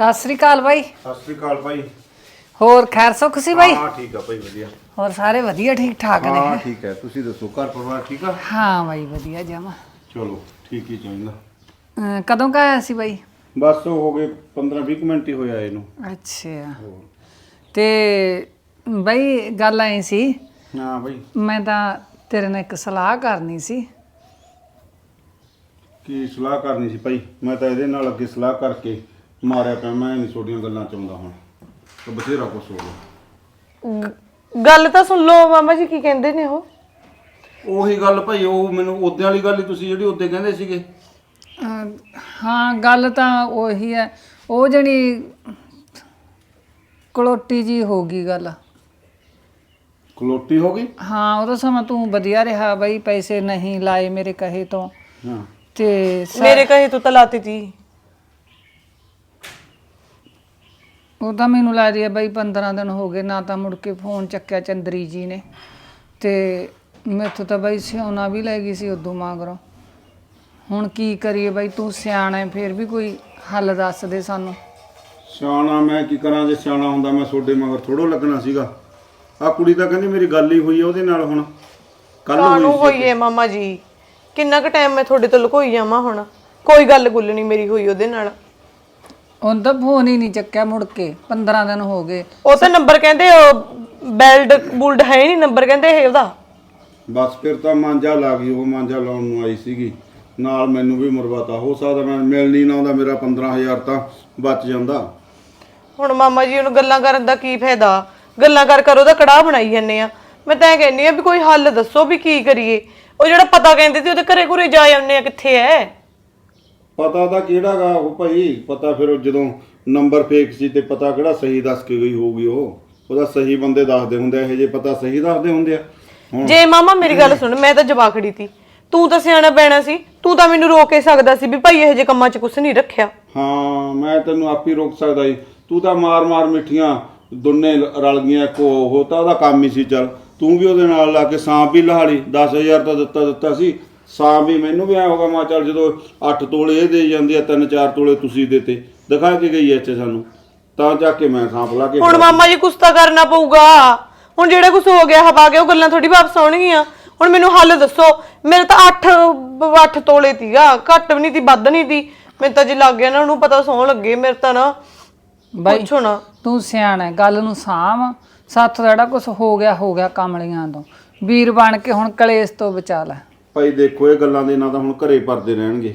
ਸਤਿ ਸ੍ਰੀ ਅਕਾਲ ਬਾਈ। ਸਤਿ ਸ੍ਰੀ ਅਕਾਲ ਭਾਈ। ਹੋਰ ਖੈਰ ਸੁਖ ਸੀ ਬਾਈ? ਹਾਂ ਠੀਕ ਆ ਭਾਈ ਵਧੀਆ। ਹੋਰ ਸਾਰੇ ਵਧੀਆ ਠੀਕ ਠਾਕ ਨੇ? ਹਾਂ ਠੀਕ ਹੈ। ਤੁਸੀਂ ਦੱਸੋ ਘਰ ਪਰਿਵਾਰ ਠੀਕ ਆ? ਹਾਂ ਬਾਈ ਵਧੀਆ ਜਮਾ। ਚਲੋ ਠੀਕ ਹੀ ਚਾਹੀਦਾ। ਕਦੋਂ ਕਾ ਆਇਆ ਸੀ ਬਾਈ? ਬਸ ਉਹ ਹੋ ਗਏ 15 20 ਮਿੰਟ ਹੀ ਹੋਇਆ ਇਹਨੂੰ। ਅੱਛਾ। ਤੇ ਬਾਈ ਗੱਲ ਐ ਸੀ ਹਾਂ ਭਾਈ ਮੈਂ ਤਾਂ ਤੇਰੇ ਨਾਲ ਇੱਕ ਸਲਾਹ ਕਰਨੀ ਸੀ। ਕੀ ਸਲਾਹ ਕਰਨੀ ਸੀ ਭਾਈ? ਮੈਂ ਤਾਂ ਇਹਦੇ ਨਾਲ ਅੱਗੇ ਸਲਾਹ ਕਰਕੇ ਮਾਰਿਆ ਪਿਆ ਮੈਂ ਨਹੀਂ ਛੋਟੀਆਂ ਗੱਲਾਂ ਚਾਹੁੰਦਾ ਹੁਣ। ਤੇ ਬਥੇਰਾ ਕੁਛ ਹੋ ਗਿਆ। ਗੱਲ ਤਾਂ ਸੁਣ ਲਓ ਮਾਮਾ ਜੀ ਕੀ ਕਹਿੰਦੇ ਨੇ ਉਹ? ਉਹੀ ਗੱਲ ਭਾਈ ਉਹ ਮੈਨੂੰ ਉਦੋਂ ਵਾਲੀ ਗੱਲ ਹੀ ਤੁਸੀਂ ਜਿਹੜੀ ਉਦੋਂ ਕਹਿੰਦੇ ਸੀਗੇ। ਅਹ ਹਾਂ ਗੱਲ ਤਾਂ ਉਹੀ ਹੈ। ਉਹ ਜਣੀ ਕਲੋਟੀ ਜੀ ਹੋ ਗਈ ਗੱਲ। ਕਲੋਟੀ ਹੋ ਗਈ? ਹਾਂ ਉਹਦਾ ਸਮਾਂ ਤੂੰ ਵਧੀਆ ਰਿਹਾ ਬਾਈ ਪੈਸੇ ਨਹੀਂ ਲਾਏ ਮੇਰੇ ਕਹੇ ਤੋਂ। ਹਾਂ। ਤੇ ਸ- ਮੇਰੇ ਕਹੇ ਤੂੰ ਤਾਂ ਲਾਤੀ ਤੀ। ਉਹ ਤਾਂ ਮੈਨੂੰ ਲੱਗ ਰਹੀ ਹੈ ਬਈ 15 ਦਿਨ ਹੋ ਗਏ ਨਾ ਤਾਂ ਮੁੜ ਕੇ ਫੋਨ ਚੱਕਿਆ ਚੰਦਰੀ ਜੀ ਨੇ। ਤੇ ਮੈਥੋਂ ਤਾਂ ਬਈ ਸਿਉਣਾ ਵੀ ਲੈ ਗਈ ਸੀ ਉਦੋਂ ਮਗਰੋਂ। ਹੁਣ ਕੀ ਕਰੀਏ ਬਈ ਤੂੰ ਸਿਆਣਾ ਹੈ ਫੇਰ ਵੀ ਕੋਈ ਹੱਲ ਦੱਸ ਦੇ ਸਾਨੂੰ। ਸਿਆਣਾ ਮੈਂ ਕੀ ਕਰਾਂ ਜੇ ਸਿਆਣਾ ਹੁੰਦਾ ਮੈਂ ਤੁਹਾਡੇ ਮਗਰ ਥੋੜੋ ਲੱਗਣਾ ਸੀਗਾ। ਆ ਕੁੜੀ ਤਾਂ ਕਹਿੰਦੀ ਮੇਰੀ ਗੱਲ ਹੀ ਹੋਈ ਆ ਉਹਦੇ ਨਾਲ ਹੁਣ। ਕੱਲ ਕਾਨੂੰ ਹੋਈ ਸੀ ਹੋਈਏ ਮਾਮਾ ਜੀ? ਕਿੰਨਾ ਕੁ ਟਾਈਮ ਮੈਂ ਤੁਹਾਡੇ ਤੋਂ ਲੁਕੋਈ ਜਾਵਾਂ ਹੁਣ? ਕੋਈ ਗੱਲ ਗੁੱਲ ਨਹੀਂ ਮੇਰੀ ਹੋਈ ਉਹਦੇ ਨਾਲ। ਹੁਣ ਤਾਂ ਫੋਨ ਹੀ ਨਹੀਂ ਚੱਕਿਆ ਮੁੜ ਕੇ 15 ਦਿਨ ਹੋ ਗਏ। ਉਹ ਤਾਂ ਨੰਬਰ ਕਹਿੰਦੇ ਉਹ ਬੈਲਡ ਬੁਲਡ ਹੈ ਨਹੀਂ ਨੰਬਰ ਕਹਿੰਦੇ ਇਹ ਉਹਦਾ। ਬਸ ਫਿਰ ਤਾਂ ਮਾਂਜਾ ਲਾ ਗਈ ਉਹ ਮਾਂਜਾ ਲਾਉਣ ਨੂੰ ਆਈ ਸੀਗੀ। ਨਾਲ ਮੈਨੂੰ ਵੀ ਮੁਰਵਾਤਾ ਹੋ ਸਕਦਾ ਮੈਂ ਮਿਲਣੀ ਨਾ ਆਉਂਦਾ ਮੇਰਾ 15000 ਤਾਂ ਬਚ ਜਾਂਦਾ। ਹੁਣ ਮਾਮਾ ਜੀ ਉਹਨੂੰ ਗੱਲਾਂ ਕਰਨ ਦਾ ਕੀ ਫਾਇਦਾ? ਗੱਲਾਂ ਕਰ ਕਰ ਉਹਦਾ ਕੜਾਹ ਬਣਾਈ ਜਾਂਦੇ ਆ। ਮੈਂ ਤਾਂ ਇਹ ਕਹਿੰਨੀ ਆ ਵੀ ਕੋਈ ਹੱਲ ਦੱਸੋ ਵੀ ਕੀ ਕਰੀਏ। ਉਹ ਜਿਹੜਾ ਪਤਾ ਕਹਿੰਦੇ ਸੀ ਉਹਦੇ ਘਰੇ ਘੁਰੇ ਜਾ ਆਉਂਦੇ ਆ ਕਿੱਥੇ ਐ? ਪਤਾ ਤਾਂ ਕਿਹੜਾਗਾ ਉਹ ਭਾਈ? ਪਤਾ ਫਿਰ ਉਹ ਜਦੋਂ ਨੰਬਰ ਫੇਕ ਸੀ ਤੇ ਪਤਾ ਕਿਹੜਾ ਸਹੀ ਦੱਸ ਕੇ ਗਈ ਹੋਊਗੀ ਉਹ। ਉਹਦਾ ਸਹੀ ਬੰਦੇ ਦੱਸਦੇ ਹੁੰਦੇ ਆ ਇਹ ਜੇ ਪਤਾ ਸਹੀ ਦੱਸਦੇ ਹੁੰਦੇ ਆ। ਹੁਣ ਜੇ ਮਾਮਾ ਮੇਰੀ ਗੱਲ ਸੁਣ ਮੈਂ ਤਾਂ ਜਵਾਖੜੀ ਤੀ। ਤੂੰ ਤਾਂ ਸਿਆਣਾ ਬੈਣਾ ਸੀ। ਤੂੰ ਤਾਂ ਮੈਨੂੰ ਰੋਕ ਹੀ ਸਕਦਾ ਸੀ ਵੀ ਭਾਈ ਇਹੋ ਜਿਹੇ ਕੰਮਾਂ 'ਚ ਕੁਝ ਨਹੀਂ ਰੱਖਿਆ। ਹਾਂ ਮੈਂ ਤੈਨੂੰ ਆਪ ਹੀ ਰੋਕ ਸਕਦਾ ਸੀ। ਤੂੰ ਤਾਂ ਮਾਰ ਮਾਰ ਮਿੱਠੀਆਂ ਦੋਨੇ ਰਲ ਗਈਆਂ ਕੋ ਉਹ ਤਾਂ ਉਹਦਾ ਕੰਮ ਹੀ ਸੀ ਚੱਲ। ਤੂੰ ਵੀ ਉਹਦੇ ਨਾਲ ਲਾ ਕੇ ਸਾਂਪ ਵੀ ਲਹਾਲੀ 10000 ਤਾਂ ਦਿੱਤਾ ਦਿੱਤਾ ਸੀ। ਸਾਂਪ ਵੀ ਮੈਨੂੰ ਵੀ ਐ ਹੋਗਾ ਮਾ ਚੱਲ ਜਦੋਂ 8 ਤੋਲੇ ਇਹ ਦੇ ਜਾਂਦੀ ਆ 3-4 ਤੋਲੇ ਤੁਸੀਂ ਦਿੱਤੇ ਦਿਖਾ ਕੇ ਗਈ ਐ ਇੱਥੇ ਸਾਨੂੰ। ਤਾਂ ਜਾ ਕੇ ਮੈਂ ਸਾਂਪ ਲਾ ਕੇ ਹੁਣ ਮਾਮਾ ਜੀ ਕੁਛ ਤਾਂ ਕਰਨਾ ਪਊਗਾ। ਹੁਣ ਜਿਹੜਾ ਕੁਝ ਹੋ ਗਿਆ ਹਵਾ ਗਿਆ ਉਹ ਗੱਲਾਂ ਥੋੜੀ ਵਾਪਸ ਆਉਣਗੀਆਂ। ਹੁਣ ਮੈਨੂੰ ਹੱਲ ਦੱਸੋ। ਮੇਰੇ ਤਾਂ 8 8 ਤੋਲੇ ਤੀਗਾ ਘੱਟ ਵੀ ਨਹੀਂ ਤੀ ਵੱਧ ਨਹੀਂ ਤੀ। ਮੈਨੂੰ ਤਾਂ ਜੇ ਲੱਗ ਗਿਆ ਨਾ ਉਹਨੂੰ ਪਤਾ ਸੌਣ ਲੱਗੇ ਮੇਰੇ ਤਾਂ ਨਾ। ਬਾਈ ਪੁੱਛੋ ਨਾ। ਤੂੰ ਸਿਆਣਾ ਹੈ, ਗੱਲ ਨੂੰ ਸਾਂਭ। ਸਾਥ ਜਿਹੜਾ ਕੁਝ ਹੋ ਗਿਆ ਹੋ ਗਿਆ ਕਮਲੀਆਂ ਤੋਂ। ਵੀਰ ਬਣ ਕੇ ਹੁਣ ਕਲੇਸ਼ ਤੋਂ ਬਚਾ ਲੈ। ਭਾਈ ਦੇਖੋ ਇਹ ਗੱਲਾਂ ਦੇ ਇਹਨਾਂ ਦਾ ਹੁਣ ਘਰੇ ਪਰਦੇ ਰਹਿਣਗੇ।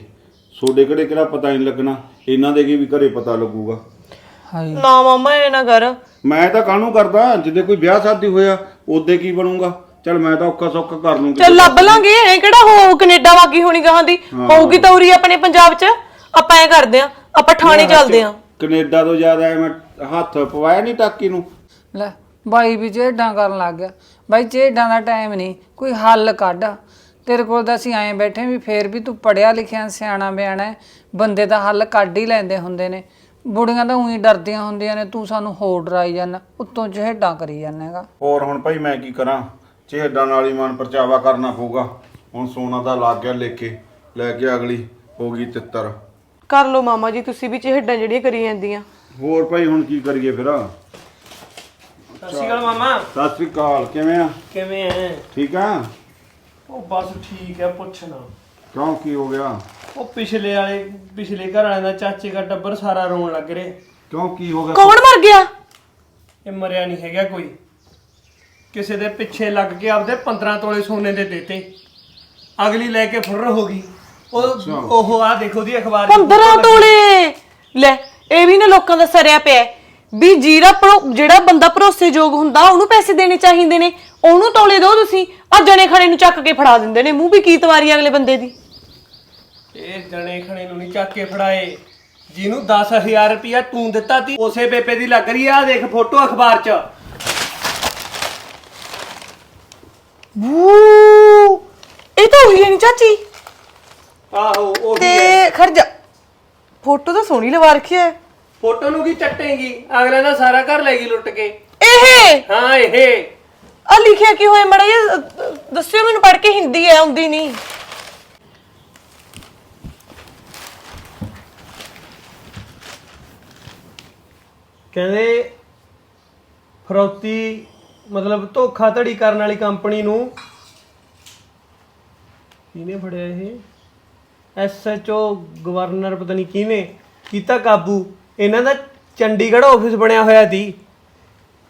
ਸੋਡੇ ਕਿਹੜੇ ਕਿਹੜਾ ਪਤਾ ਨਹੀਂ ਲੱਗਣਾ ਇਹਨਾਂ ਦੇ ਕੀ ਵੀ ਘਰੇ ਪਤਾ ਲੱਗੂਗਾ। ਹਾਏ। ਨਾ ਮਾਮਾ ਇਹ ਨਾ ਕਰ। ਮੈਂ ਤਾਂ ਕਾਹਨੂੰ ਕਰਦਾ ਜਿੱਦੇ ਕੋਈ ਵਿਆਹ ਸ਼ਾਦੀ ਹੋਇਆ ਉਹਦੇ ਕੀ ਬਣੂਗਾ? ਚਲ ਮੈਂ ਤਾਂ ਔਖਾ ਸੌਖਾ ਕਰ ਲੂੰਗਾ ਚੱਲ ਲੱਭ ਲਾਂਗੇ ਐ ਕਿਹੜਾ ਹੋ ਕੈਨੇਡਾ ਵਾਗੀ ਹੋਣੀ ਗਾਹਾਂ ਦੀ? ਹੋਊਗੀ ਤਾਂ ਉਰੀ ਆਪਣੇ ਪੰਜਾਬ 'ਚ? ਆਪਾਂ ਐ ਕਰਦੇ ਆ ਆਪਾਂ ਠਾਣੇ ਚੱਲਦੇ ਆ। ਕੈਨੇਡਾ ਤੋਂ ਜ਼ਿਆਦਾ ਐ ਮੈਂ ਹੱਥ ਪਵਾਇਆ ਨਹੀਂ ਟਾਕੀ ਨੂੰ। ਲੈ ਬਾਈ ਵੀ ਝੇਡਾਂ ਕਰਨ ਲੱਗ ਗਿਆ। ਬਾਈ ਝੇਡਾਂ ਦਾ ਟਾਈਮ ਨਹੀਂ ਕੋਈ ਹੱਲ ਕੱਢ। ਤੇਰੇ ਕੋਲ ਤਾਂ ਅਸੀਂ ਐਂ ਬੈਠੇ ਵੀ ਫੇਰ ਵੀ ਤੂੰ ਪੜਿਆ ਲਿਖਿਆ ਸਿਆਣਾ ਬਿਆਣਾ ਹੈ, ਬੰਦੇ ਦਾ ਹੱਲ ਕੱਢ ਹੀ ਲੈਂਦੇ ਹੁੰਦੇ ਨੇ। ਬੁੜੀਆਂ ਤਾਂ ਉਹੀ ਡਰਦੀਆਂ ਹੁੰਦੀਆਂ ਨੇ ਤੂੰ ਸਾਨੂੰ ਹੋਰ ਡਰਾਈ ਜਾਂਦਾ ਉੱਤੋਂ ਝੇਡਾਂ ਕਰੀ ਜਾਂਦਾਗਾ ਹੋਰ ਹੁਣ ਭਾਈ ਮੈਂ ਕੀ ਕਰਾਂ ਚਿਹੜਾਂ ਨਾਲ ਹੀ ਮਨ ਪਰਚਾਵਾ ਕਰਨਾ ਪਊਗਾ। ਹੁਣ ਸੋਨਾ ਦਾ ਲੱਗ ਗਿਆ ਲੇਕੇ ਲੈ ਕੇ ਅਗਲੀ ਹੋ ਗਈ ਤਿੱਤਰ। ਕਰ ਲਓ ਮਾਮਾ ਜੀ ਤੁਸੀਂ ਵੀ ਚਿਹੜਾਂ ਜਿਹੜੀਆਂ ਕਰੀ ਜਾਂਦੀਆਂ। ਹੋਰ ਭਾਈ ਹੁਣ ਕੀ ਕਰੀਏ ਫਿਰ? ਸਤਿ ਸ਼੍ਰੀ ਅਕਾਲ ਮਾਮਾ। ਸਤਿ ਸ੍ਰੀ ਅਕਾਲ ਕਿਵੇਂ ਆ? ਕਿਵੇਂ ਐ ਠੀਕ ਆ? ਉਹ ਬਸ ਠੀਕ ਐ ਪੁੱਛਣਾ। ਕਿਉਂ ਕੀ ਹੋ ਗਿਆ? ਉਹ ਪਿਛਲੇ ਵਾਲੇ ਪਿਛਲੇ ਘਰ ਵਾਲਿਆਂ ਦਾ ਚਾਚੇ ਦਾ ਟੱਬਰ ਸਾਰਾ ਰੋਣ ਲੱਗ ਰਿਹਾ। ਕਿਉਂ ਕੀ ਹੋ ਗਿਆ? ਕੌਣ ਮਰ ਗਿਆ? ਇਹ ਮਰਿਆ ਨਹੀਂ ਹੈਗਾ ਕੋਈ। ਕਿਸੇ ਦੇ ਪਿੱਛੇ ਲੱਗ ਕੇ ਆਪਦੇ 15 ਤੋਲੇ ਸੋਨੇ ਦੇ ਦੇਤੇ। ਅਗਲੀ ਲੈ ਕੇ ਫੁਰ ਹੋ ਗਈ। ਉਹ ਉਹ ਆ ਦੇਖੋ ਦੀ ਅਖਬਾਰ 'ਚ 15 ਤੋਲੇ! ਲੈ ਇਹ ਵੀ ਨਾ ਲੋਕਾਂ ਦਾ ਸਰਿਆ ਪਿਆ ਹੈ। ਵੀ ਜੀਰਾ ਭਰੋ- ਜਿਹੜਾ ਬੰਦਾ ਭਰੋਸੇਯੋਗ ਹੁੰਦਾ ਉਹਨੂੰ ਪੈਸੇ ਦੇਣੇ ਚਾਹੀਦੇ ਨੇ। ਉਹਨੂੰ ਤੋਲੇ ਦਿਓ ਤੁਸੀਂ। ਆ ਜਣੇ ਖਣੇ ਨੂੰ ਚੱਕ ਕੇ ਫੜਾ ਦਿੰਦੇ ਨੇ। ਮੂੰਹ ਵੀ ਕੀ ਤਵਾਰੀ ਅਗਲੇ ਬੰਦੇ ਦੀ? ਇਹ ਜਣੇ ਖਣੇ ਨੂੰ ਨਹੀਂ ਚੱਕ ਕੇ ਫੜਾਏ। ਜਿਹਨੂੰ 10000 ਰੁਪਇਆ ਤੂੰ ਦਿੱਤਾ ਤੀ ਉਸੇ ਪੇਪੇ ਦੀ ਲੱਗ ਰਹੀ ਆ। ਆਹ ਦੇਖ ਫੋਟੋ ਅਖਬਾਰ 'ਚ। ਵੂ ਇਹ ਤਾਂ ਉਹੀ ਹੈ ਨੀ ਚਾਚੀ। ਆਹੋ ਉਹ ਤੇ ਖਰਜਾ ਫੋਟੋ ਤਾਂ ਸੋਹਣੀ ਲਵਾ ਰੱਖੀ ਹੈ। ਫੋਟੋ ਨੂੰ ਕੀ ਚੱਟੇਗੀ? ਅਗਲੇ ਦਾ ਸਾਰਾ ਘਰ ਲੈ ਗਈ ਲੁੱਟ ਕੇ। ਇਹ? ਹਾਂ ਇਹ। ਆ ਲਿਖਿਆ ਕੀ ਹੋਇਆ ਮੜਾ ਇਹ ਦੱਸਿਓ ਮੈਨੂੰ, ਪੜ੍ਹ ਕੇ ਹਿੰਦੀ ਹੈ, ਆਉਂਦੀ ਨਹੀਂ। ਕਹਿੰਦੇ ਫਰੌਤੀ, ਮਤਲਬ ਧੋਖਾ ਧੜੀ ਕਰਨ ਵਾਲੀ ਕੰਪਨੀ ਨੂੰ ਕਿਹਨੇ ਫੜਿਆ ਇਹ? ਐਸਐਚਓ ਗਵਰਨਰ ਪਤਾ ਨਹੀਂ ਕਿਹਨੇ ਕੀਤਾ ਕਾਬੂ। ਇਹਨਾਂ ਦਾ ਚੰਡੀਗੜ੍ਹ ਆਫਿਸ ਬਣਿਆ ਹੋਇਆ ਸੀ।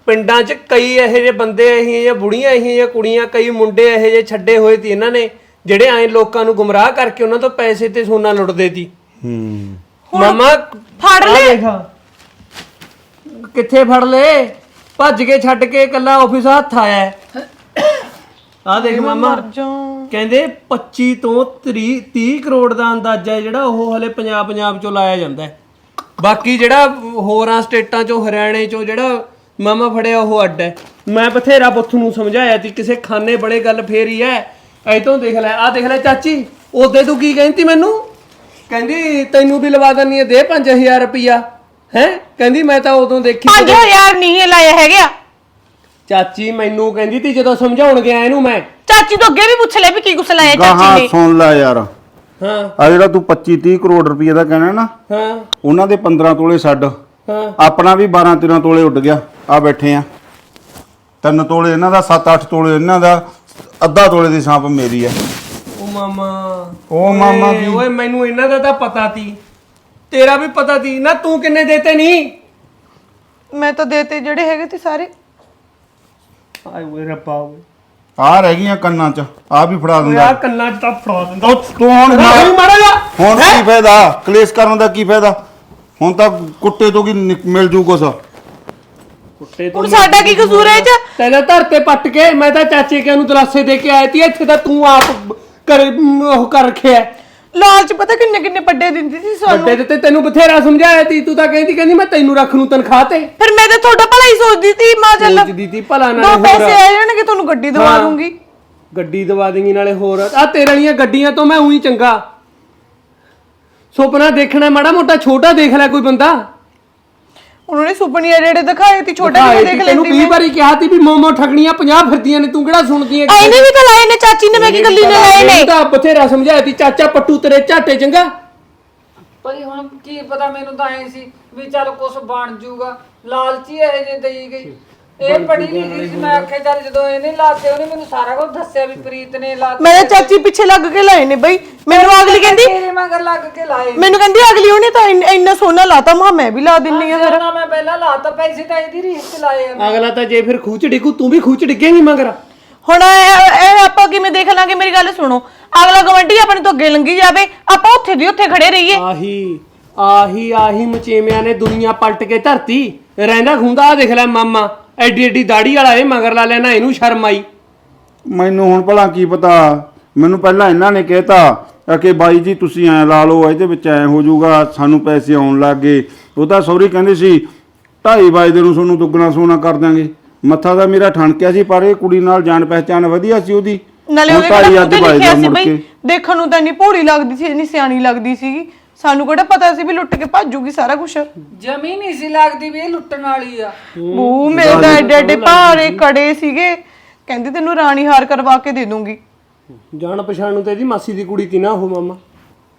ਪਿੰਡਾਂ 'ਚ ਕਈ ਇਹੋ ਜਿਹੇ ਬੰਦੇ ਇਹੋ ਜਿਹੀਆਂ ਬੁੜੀਆਂ ਇਹੋ ਜਿਹੀਆਂ ਕੁੜੀਆਂ ਕਈ ਮੁੰਡੇ ਇਹੋ ਜਿਹੇ ਛੱਡੇ ਹੋਏ ਸੀ ਇਹਨਾਂ ਨੇ ਜਿਹੜੇ ਐਂ ਲੋਕਾਂ ਨੂੰ ਗੁੰਮਰਾਹ ਕਰਕੇ ਉਹਨਾਂ ਤੋਂ ਪੈਸੇ ਤੇ ਸੋਨਾ ਲੁੱਟਦੇ ਸੀ। ਹੂੰ। ਮਾਮਾ ਫੜ ਲੈ। ਕਿੱਥੇ ਫੜ ਲੈ ਭੱਜ ਕੇ ਛੱਡ ਕੇ ਇਕੱਲਾ ਆਫਿਸ ਹੱਥ ਆਇਆ ਆ ਦੇਖ ਮਾਮਾ ਕਹਿੰਦੇ 25 ਤੋਂ 30 30 ਕਰੋੜ ਦਾ ਅੰਦਾਜ਼ਾ ਹੈ ਜਿਹੜਾ ਉਹ ਹਲੇ ਪੰਜਾਬ ਪੰਜਾਬ ਚੋਂ ਲਾਇਆ ਜਾਂਦਾ ਹੈ। ਬਾਕੀ ਜਿਹੜਾ ਹੋਰਾਂ ਸਟੇਟਾਂ ਚੋਂ ਹਰਿਆਣੇ ਚੋਂ ਜਿਹੜਾ ਮਾਮਾ ਫੜਿਆ ਉਹ ਅੱਡ ਹੈ। ਮੈਂ ਬਥੇਰਾ ਬੁੱਥ ਨੂੰ ਸਮਝਾਇਆ ਸੀ ਕਿਸੇ ਖਾਨੇ ਬੜੇ ਗੱਲ ਫੇਰ ਹੀ ਐ ਐ ਤੋਂ ਦੇਖ ਲੈ ਆ ਦੇਖ ਲੈ ਚਾਚੀ ਉਹਦੇ ਤੂੰ ਕੀ ਕਹਿੰਦੀ ਮੈਨੂੰ? ਕਹਿੰਦੀ ਤੈਨੂੰ ਵੀ ਲਵਾ ਦਿੰਨੀ ਹੈ ਦੇ 5000 ਰੁਪਿਆ ਹੈ? ਕਹਿੰਦੀ ਮੈਂ ਤਾਂ ਉਦੋਂ ਦੇਖੀ 5000 ਨਹੀਂ ਲਾਇਆ ਹੈਗਾ ਚਾਚੀ ਮੈਨੂੰ ਕਹਿੰਦੀ ਤੀ ਜਦੋਂ ਸਮਝਾਉਣ ਗਿਆ ਇਹਨੂੰ ਮੈਂ। ਚਾਚੀ ਤੋਂ ਅੱਗੇ ਵੀ ਪੁੱਛ ਲੈ ਵੀ ਕੀ ਗੁੱਸਾ ਲਾਇਆ ਚਾਚੀ ਗਾਹਾਂ ਨੇ। ਸੁਣ ਲੈ ਯਾਰ। ਹਾਂ। ਆ ਜਿਹੜਾ ਤੂੰ 25 30 ਕਰੋੜ ਰੁਪਏ ਦਾ ਕਹਿਣਾ ਨਾ ਹਾਂ। ਉਹਨਾਂ ਦੇ 15 ਤੋਲੇ ਛੱਡ। ਹਾਂ। ਆਪਣਾ ਵੀ 12 13 ਤੋਲੇ ਉੱਡ ਗਿਆ। ਆ ਬੈਠੇ ਆ। ਤਿੰਨ ਤੋਲੇ ਇਹਨਾਂ ਦਾ 7 8 ਤੋਲੇ ਇਹਨਾਂ ਦਾ ਅੱਧਾ ਤੋਲੇ ਦੀ ਸਾਂਪ ਮੇਰੀ ਆ। ਉਹ ਮਾਮਾ। ਉਹ ਮਾਮਾ ਓਏ, ਕੀ? ਓਏ ਮੈਨੂੰ ਇਹਨਾਂ ਦਾ ਤਾਂ ਪਤਾ ਤੀ। ਤੇਰਾ ਵੀ ਪਤਾ ਤੀ। ਨਾ ਤੂੰ ਕਿੰਨੇ ਦੇਤੇ ਨਹੀਂ ਮੈਂ ਤਾਂ ਦੇਤੇ ਜਿਹੜੇ ਹੈਗੇ ਤੇ ਸਾਰੇ। ਆਏ ਓਏ ਰੱਬਾ ਓਏ। ਆ ਰਹਿ ਗਈਆਂ ਕੰਨਾਂ 'ਚ। ਆ ਵੀ ਫੜਾ ਓਏ ਦਿੰਦਾ। ਆ ਕੰਨਾਂ 'ਚ ਤਾਂ ਫੜਾ ਦਿੰਦਾ। ਉਹ ਤੂੰ ਹੁਣ ਰਾਹੀ ਮਾੜਾ ਜਾ। ਹੁਣ ਕੀ ਫਾਇਦਾ? ਕਲੇਸ਼ ਕਰਨ ਦਾ ਕੀ ਫਾਇਦਾ? ਹੁਣ ਤਾਂ ਕੁੱਤੇ ਤੋਂ ਕੀ ਨਿਕ- ਮਿਲ ਜੂ ਕੁਛ। ਹੁਣ ਸਾਡਾ ਕੀ ਕਸੂਰ ਹੈ ਇਹ ਚ? ਤੇਰੇ ਧਰ ਤੇ ਪੱਟ ਕੇ ਮੈਂ ਤਾਂ ਚਾਚੇ ਕੇ ਨੂੰ ਦਲਾਸੇ ਦੇ ਕੇ ਆਈ ਤੀ ਇੱਥੇ ਤਾਂ ਤੂੰ ਆਪ ਕਰ ਉਹ ਕਰ ਰੱਖਿਆ। ਹੈ। ਲਾਲਚ ਪਤਾ ਕਿੰਨੇ ਕਿੰਨੇ ਪੱਡੇ ਦਿੰਦੀ ਸੀ ਸਾਨੂੰ? ਵੱਡੇ ਦਿੱਤੇ ਤੈਨੂੰ ਬਥੇਰਾ ਸਮਝਾਇਆ ਤੀ ਤੂੰ ਤਾਂ ਕਹਿੰਦੀ ਕਹਿੰਦੀ ਮੈਂ ਤੈਨੂੰ ਰੱਖ ਨੂੰ ਤਨਖਾਹ ਤੇ। ਫਿਰ ਮੈਂ ਤਾਂ ਤੁਹਾਡਾ ਭਲਾ ਹੀ ਸੋਚਦੀ ਸੀ ਮਾਂ ਚੱਲ ਸੋਚਦੀ ਤੀ ਭਲਾ ਦੋ ਨਾਲੇ ਪੈਸੇ ਹੋਰ ਆ। ਜਾਣਗੇ ਤੁਹਾਨੂੰ ਗੱਡੀ ਦਵਾ ਹਾਂ। ਦੂੰਗੀ। ਗੱਡੀ ਦਵਾ ਦੇਂਗੀ ਨਾਲੇ ਹੋਰ ਆ। ਤੇਰੇ ਵਾਲੀਆਂ ਗੱਡੀਆਂ ਤੋਂ ਮੈਂ ਉਹੀ ਚੰਗਾ। ਸੁਪਨਾ ਦੇਖਣਾ ਮਾੜਾ ਮੋਟਾ ਛੋਟਾ ਦੇਖ ਲੈ ਕੋਈ ਬੰਦਾ। ਉਹਨਾਂ ਨੇ ਸੁਪਨੇ ਜਿਹੜੇ ਦਿਖਾਏ ਸੀ ਛੋਟਾ ਜਿਹਾ ਦੇਖ ਤੀ, ਤੈਨੂੰ ਲੈਂਦੀ 20 ਵਾਰੀ ਕਿਹਾ ਤੀ ਵੀ ਮੋਮੋ ਠਗਣੀਆਂ 50 ਫਿਰਦੀਆਂ ਨੇ ਤੂੰ ਕਿਹੜਾ ਸੁਣਦੀ ਹੈ ਐਨੇ ਵੀ ਤਾਂ ਲਾਏ ਨੇ ਚਾਚੀ ਨੇ ਮੈਂ ਕੀ ਗੱਲੀ ਨੇ ਲਾਏ ਨੇ। ਤਾਂ ਬਥੇਰਾ ਸਮਝਾਇਆ ਤੀ ਚਾਚਾ ਪੱਟੂ ਤੇਰੇ ਝਾਟੇ ਚੰਗਾ। ਭਾਈ ਹੁਣ ਕੀ ਪਤਾ ਮੈਨੂੰ ਤਾਂ ਐ ਸੀ ਵੀ ਚੱਲ ਕੁਛ ਬਣ ਜੂਗਾ ਲਾਲਚੀ ਇਹ ਜੇ ਦਈ ਗਈ। ਇਹ ਪੜੀ ਲਿਖੀ ਸੀ ਮੈਂ ਆਖਿਆ ਚੱਲ ਜਦੋਂ ਇਹਨੇ ਲਾਤੇ ਉਹਨੇ ਮੈਨੂੰ ਸਾਰਾ ਕੁਝ ਦੱਸਿਆ ਵੀ ਪ੍ਰੀਤ ਨੇ ਲਾਤੇ। ਮੇਰੇ ਚਾਚੀ ਪਿੱਛੇ ਲੱਗ ਕੇ ਲਾਏ ਨੇ ਬਈ। ਮੈਨੂੰ ਅਗਲੀ ਕਹਿੰਦੀ ਤੇਰੇ ਮਗਰ ਲੱਗ ਕੇ ਲਾਏ ਮੈਨੂੰ ਕਹਿੰਦੀ ਅਗਲੀ ਉਹਨੇ ਤਾਂ ਇੰਨ- ਇੰਨਾ ਸੋਨਾ ਲਾਤਾ ਮਾ ਮੈਂ ਵੀ ਲਾ ਦਿੰਨੀ ਆ ਫਿਰ। ਨਾ ਮੈਂ ਪਹਿਲਾਂ ਲਾਤਾ ਪੈਸੇ ਤਾਂ ਇਹਦੀ ਰੀਸ ਚ ਲਾਏ ਆ। ਅਗਲਾ ਤਾਂ ਜੇ ਫਿਰ ਖੂਚ ਡਿੱਗੂ ਤੂੰ ਵੀ ਖੂਚ ਡਿੱਗੇਂਗੀ ਮਗਰ। ਹੁਣ ਇਹ ਇਹ ਆਪਾਂ ਕਿਵੇਂ ਦੇਖ ਲਾਂਗੇ ਮੇਰੀ ਗੱਲ ਸੁਣੋ। ਅਗਲਾ ਗਵੰਡੀ ਆਪਣੇ ਤੋਂ ਅੱਗੇ ਲੰਗੀ ਜਾਵੇ ਆਪਾਂ ਉੱਥੇ ਦੀ ਉੱਥੇ ਖੜੇ ਰਹੀਏ। ਆਹੀ ਆਹੀ ਆਹੀ ਮਚੇਵਿਆਂ ਨੇ ਦੁਨੀਆ ਪਲਟ ਕੇ ਧਰਤੀ। ਰਹਿੰਦਾ ਖੁੰਦਾ ਆ ਦੇਖ ਲੈ ਮਾਮਾ। ਐਡੀ ਐਡੀ ਦਾੜੀ ਵਾਲਾ ਇਹ ਮਗਰ ਲਾ ਲੈਣਾ ਇਹਨੂੰ ਸ਼ਰਮ ਆਈ। ਮੈਨੂੰ ਹੁਣ ਭਲਾ ਕੀ ਪਤਾ ਮੈਨੂੰ ਪਹਿਲਾਂ ਇਹਨਾਂ ਨੇ ਕਹਿਤਾ ਕਿ ਬਾਈ ਜੀ ਤੁਸੀਂ ਐ ਲਾ ਲਓ ਇਹਦੇ ਵਿੱਚ ਐ ਹੋ ਜਾਊਗਾ ਸਾਨੂੰ ਪੈਸੇ ਆਉਣ ਲੱਗ ਗਏ। ਉਹ ਤਾਂ ਸੌਰੀ ਕਹਿੰਦੇ ਸੀ 2.5 ਵਜੇ ਨੂੰ ਤੁਹਾਨੂੰ ਦੁੱਗਣਾ ਸੋਨਾ ਕਰ ਦਾਂਗੇ ਮੱਥਾ ਤਾਂ ਮੇਰਾ ਠਣਕਿਆ ਸੀ ਪਰ ਇਹ ਕੁੜੀ ਨਾਲ ਜਾਣ ਪਹਿਚਾਨ ਵਧੀਆ ਸੀ ਉਹਦੀ। ਨਾਲੇ ਉਹਦੇ ਢਾਈ ਲਿਖਿਆ ਦਾ ਸੀ ਮੁੜ ਬਈ ਕੇ। ਦੇਖਣ ਨੂੰ ਤਾਂ ਇੰਨੀ ਭੋਲੀ ਲੱਗਦੀ ਸੀ ਇੰਨੀ ਸਿਆਣੀ ਲੱਗਦੀ ਸੀਗੀ। ਸਾਨੂੰ ਕਿਹੜਾ ਪਤਾ ਸੀ ਵੀ ਲੁੱਟ ਕੇ ਭੱਜੂਗੀ ਸਾਰਾ ਕੁਝ ਜਮੀ ਨਹੀਂ ਸੀ ਲੱਗਦੀ ਵੀ ਇਹ ਲੁੱਟਣ ਵਾਲੀ ਆ। ਉਹ ਮੇਰੇ ਤਾਂ ਐਡੇ ਐਡੇ ਭਾਰੇ ਕੜੇ ਸੀਗੇ। ਕਹਿੰਦੀ ਤੈਨੂੰ ਰਾਣੀ ਹਾਰ ਕਰਵਾ ਕੇ ਦੇ ਦੂੰਗੀ। ਜਾਣ ਪਛਾਣ ਨੂੰ ਤੇ ਇਹਦੀ ਮਾਸੀ ਦੀ ਕੁੜੀ ਤੀ ਨਾ ਉਹ ਮਾਮਾ।